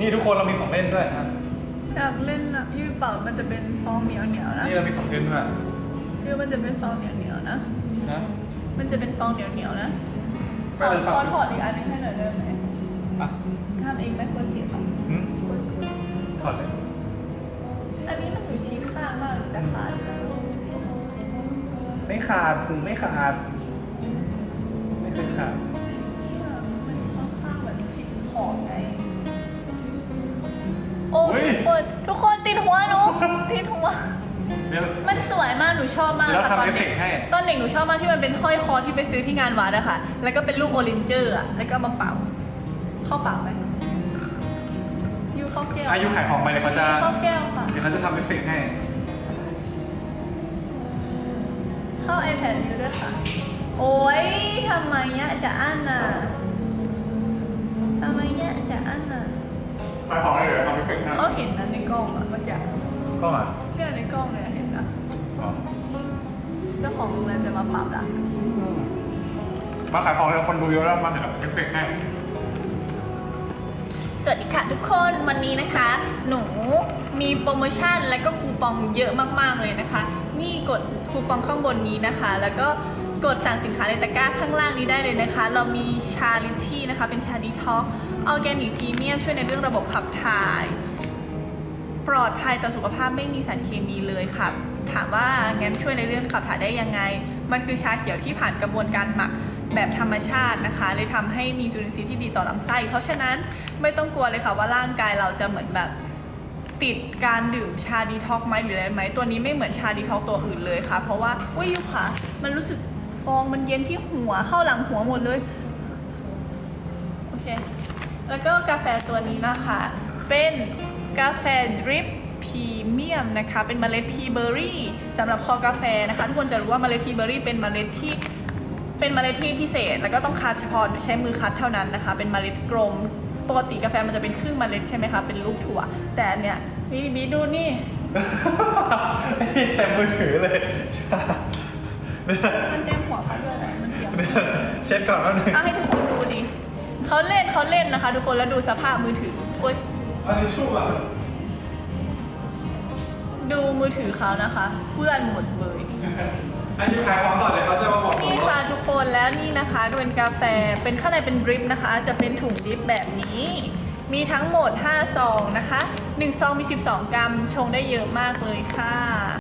นี่ทุกคนเรามีของเล่นด้วยนะอยากเล่นอะยืดเป่ามันจะเป็นฟองเหนียวเหนียวๆนะนี่เรามีของเล่นด้วยยืดมันจะเป็นฟองเหนียวเหนียวๆนะ นะ มันจะเป็นฟองเหนียวเหนียวๆนะไม่เลยขเปอล่าถอดอีกอันนึงให้หน่อยได้ไหมอะทำเองไหมควรจิตอะหืมควรจิตถอดเลยอันนี้มันอยู่ชี้ข้างมากจะขาดแล้วไม่ขาดถุงไม่ขาด ไม่เคยขาด คนทุกคนติดหัวหนูติดหัว เดี๋ยว มันสวยมาก หนูชอบมากเดี๋ยวเราค่ะตอนทำเอฟเฟเด็กกต์ให้ ตอนเด็กหนูชอบมากที่มันเป็นห้อยคอที่ไปซื้อที่งานวัดอะค่ะ แล้วก็เป็นรูปโอลินเจอร์อะแล้วก็มาเป่า เข้าเป่าไหมยูเข้าแก้วอายุขายของไปเดี๋ยวเขาจะ เข้าแก้วค่ะ เดี๋ยวเขาจะทำเอฟเฟกต์ให้ เข้า iPad ยูด้วยค่ะ โอ้ยทำไมเนี่ยจะอั้นน่ะ ก็มาเนี่ยในกล้องเนี่ยเห็นนะอ๋อเจ้าของโรงแรมจะมาปรับละมาขายของให้คนดูเยอะแล้วมาเดี๋ยวเอฟเฟกต์ให้สวัสดีค่ะทุกคนวันนี้นะคะ หนูมีโปรโมชั่นและก็คูปองเยอะมากๆเลยนะคะ นี่กดคูปองข้างบนนี้นะคะ แล้วก็กดสั่งสินค้าในตะกร้าข้างล่างนี้ได้เลยนะคะ เรามีชาลิชี่นะคะ เป็นชาดีท็อกออร์แกนิกพรีเมียมช่วยในเรื่องระบบขับถ่าย ปลอดภัยต่อสุขภาพไม่มีสารเคมีเลยค่ะ ถามว่างั้นช่วยในเรื่องขับถ่ายได้ยังไง มันคือชาเขียวที่ผ่านกระบวนการหมักแบบธรรมชาตินะคะ เลยทำให้มีจุลินทรีย์ที่ดีต่อลำไส้ เพราะฉะนั้นไม่ต้องกลัวเลยค่ะว่าร่างกายเราจะเหมือนแบบติดการดื่มชาดีท็อกไหมหรืออะไรไหมตัวนี้ไม่เหมือนชาดีท็อกตัวอื่นเลยค่ะ เพราะว่าอุ้ยยูค่ะ มันรู้สึกฟองมันเย็นที่หัวเข้าหลังหัวหมดเลยโอเคแล้วก็กาแฟตัวนี้นะคะ เป็น กาแฟดริปพรีเมียมนะคะ เป็นเมล็ดพีเบอร์รี่สำหรับคอกาแฟนะคะ ทุกคนจะรู้ว่าเมล็ดพีเบอร์รี่เป็นเมล็ดที่เป็นเมล็ดที่พิเศษ แล้วก็ต้องคัดเฉพาะใช้มือคัดเท่านั้นนะคะ เป็นเมล็ดกลมปกติกาแฟมันจะเป็นครึ่งเมล็ดใช่ไหมคะ เป็นลูกถั่ว แต่อันเนี่ยบีบีดูนี่ เต็มมือถือเลยมันเต็มหัวเขาด้วยนะมันเสียงเช็ดก่อนแล้วหนึ่งเอาให้ทุกคนดูดิเขาเล่นเขาเล่นนะคะ ทุกคนแล้วดูสภาพมือถือโอ๊ย เอาทิชชู่อะดูมือถือเขานะคะ เพื่อนหมดเลยอายุขายของก่อนเดี๋ยวเขาจะมาบอกผมนี่ว่าค่ะทุกคนแล้วนี่นะคะเป็นกาแฟเป็นข้างในเป็นดริปนะคะ จะเป็นถุงดริปแบบนี้ มีทั้งหมด 5 ซองนะคะ 1 ซองมี 12 กรัม ชงได้เยอะมากเลยค่ะ